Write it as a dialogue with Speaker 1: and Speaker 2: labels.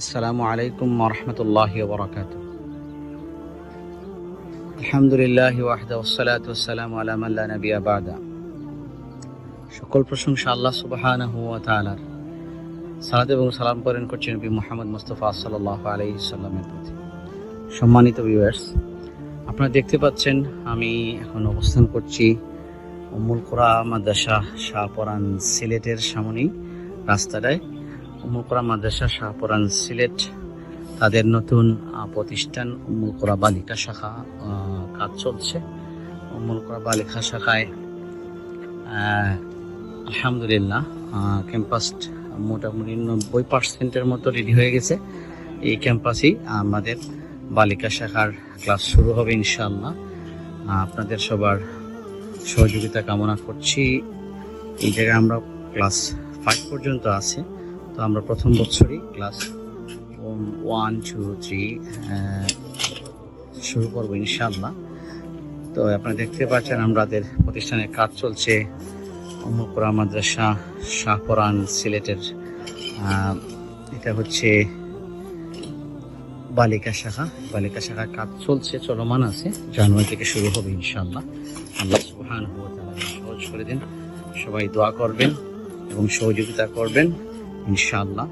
Speaker 1: আসসালামু আলাইকুম ওরহমতুল্লাহ বরকাত আলহামদুলিল্লাহ ওয়াহদা ওসালাত ওসালাম আলামাল্লা নবিয়া বাদা। সকল প্রশংসা আল্লাহ সুবহানাহু ওয়া তাআলার। সালাত এবং সালাম করেন করছেন নবী মুহাম্মদ মুস্তাফা সাল্লাল্লাহু আলাইহি সাল্লামের প্রতি। সম্মানিত ভিউয়ার্স আপনারা দেখতে পাচ্ছেন আমি এখন অবস্থান করছি উম্মুল কোরা মাদ্রাসা শাহপরান সিলেটের সামনেই, রাস্তাটায়। উম্মুল কোরা মাদ্রাসা শাহপরান সিলেট, তাদের নতুন প্রতিষ্ঠান উম্মুল কোরা বালিকা শাখা কাজ চলছে। উম্মুল কোরা বালিকা শাখায় আলহামদুলিল্লাহ ক্যাম্পাস মোটামুটি নব্বই পার্সেন্টের মতো রেডি হয়ে গেছে। এই ক্যাম্পাসেই আমাদের বালিকা শাখার ক্লাস শুরু হবে ইনশাল্লাহ আপনাদের সবার সহযোগিতা কামনা করছি। এই জায়গায় আমরা ক্লাস ফাইভ পর্যন্ত আছে। তো আমরা প্রথম বছরই ক্লাস ওয়ান টু থ্রি শুরু করব ইনশাল্লাহ তো আপনারা দেখতে পাচ্ছেন আমাদের প্রতিষ্ঠানের কাজ চলছে। অমুকুরা মাদ্রাসা শাহপরান সিলেটের এটা হচ্ছে বালিকা শাখা। বালিকা শাখার কাজ চলছে, চলমান আছে। জানুয়ারি থেকে শুরু হবে ইনশাআল্লাহ। আল্লাহ তাআলা সহজ করে দিন। সবাই দোয়া করবেন এবং সহযোগিতা করবেন। İnşallah.